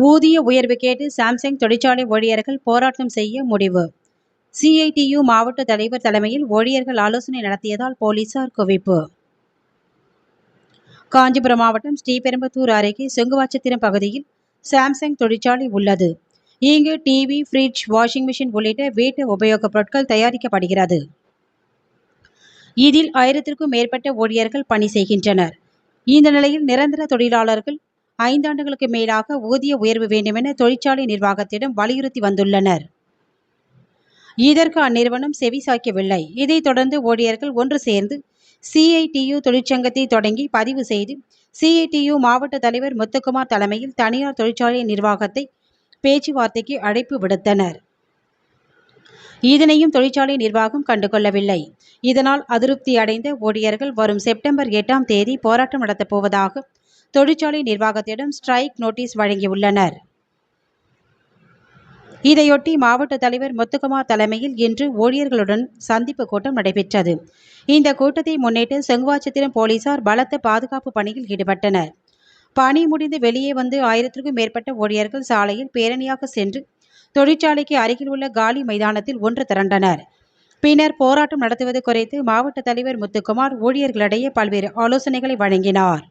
ஊதிய உயர்வு கேட்டு சாம்சங் தொழிற்சாலை ஊழியர்கள் போராட்டம் செய்ய முடிவு. சிஐடியு மாவட்ட தலைவர் தலைமையில் ஊழியர்கள் ஆலோசனை நடத்தியதால் போலீசார் குவிப்பு. காஞ்சிபுரம் மாவட்டம் ஸ்ரீபெரும்புத்தூர் அருகே செங்குவாச்சத்திரம் பகுதியில் சாம்சங் தொழிற்சாலை உள்ளது. இங்கு டிவி ஃப்ரிட்ஜ் வாஷிங் மிஷின் உள்ளிட்ட வீட்டு உபயோகப் பொருட்கள் தயாரிக்கப்படுகிறது. இதில் ஆயிரத்திற்கும் மேற்பட்ட ஊழியர்கள் பணி செய்கின்றனர். இந்த நிலையில் நிரந்தர தொழிலாளர்கள் ஐந்தாண்டுகளுக்கு மேலாக ஊதிய உயர்வு வேண்டுமென தொழிற்சாலை நிர்வாகத்திடம் வலியுறுத்தி வந்துள்ளனர். இதற்கு அந்நிறுவனம் செவிசாய்க்கவில்லை. இதைத் தொடர்ந்து ஊழியர்கள் ஒன்று சேர்ந்து சிஐடியு தொழிற்சங்கத்தை தொடங்கி பதிவு செய்து சிஐடியு மாவட்ட தலைவர் முத்துக்குமார் தலைமையில் தனியார் தொழிற்சாலை நிர்வாகத்தை பேச்சுவார்த்தைக்கு அழைப்பு விடுத்தனர். இதனையும் தொழிற்சாலை நிர்வாகம் கண்டுகொள்ளவில்லை. இதனால் அதிருப்தி அடைந்த ஊழியர்கள் வரும் செப்டம்பர் எட்டாம் தேதி போராட்டம் நடத்தப் போவதாக தொழிற்சாலை நிர்வாகத்திடம் ஸ்ட்ரைக் நோட்டீஸ் வழங்கியுள்ளனர். இதையொட்டி மாவட்ட தலைவர் முத்துக்குமார் தலைமையில் இன்று ஊழியர்களுடன் சந்திப்பு கூட்டம் நடைபெற்றது. இந்த கூட்டத்தை முன்னிட்டு செங்குவாச்சத்திரம் போலீசார் பலத்த பாதுகாப்பு பணியில் ஈடுபட்டனர். பணி முடிந்து வெளியே வந்து ஆயிரத்திற்கும் மேற்பட்ட ஊழியர்கள் சாலையில் பேரணியாக சென்று தொழிற்சாலைக்கு அருகில் உள்ள காலி மைதானத்தில் ஒன்று திரண்டனர். பின்னர் போராட்டம் நடத்துவது குறித்து மாவட்ட தலைவர் முத்துக்குமார் ஊழியர்களிடையே பல்வேறு ஆலோசனைகளை வழங்கினார்.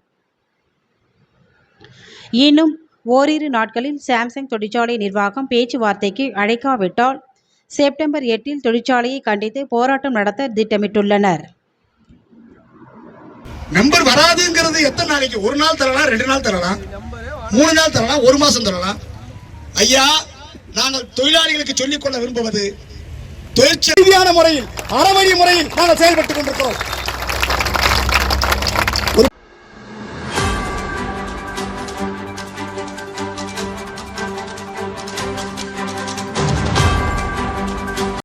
இன்னும் ஓரிரு நாட்களில் சாம்சங் தொழிற்சாலை நிர்வாகம் பேச்சுவார்த்தைக்கு அழைக்காவிட்டால் செப்டம்பர் எட்டில் தொழிற்சாலையை கண்டித்து போராட்டம் நடத்த திட்டமிட்டுள்ளனர். நம்பர் வராதுங்கிறது எத்தனை நாளைக்கு? ஒரு நாள் தரலாம் ரெண்டு நாள் தரலாம் மூணு நாள் தரலாம் ஒரு மாசம் தரலாம். ஐயா நாங்கள் தொழிலாளிகளுக்கு சொல்லிக் கொள்ள விரும்புவது தொழிற்ச முறையில் அறவழி முறையில் நாங்கள் செயல்பட்டுக் கொண்டிருக்கிறோம்.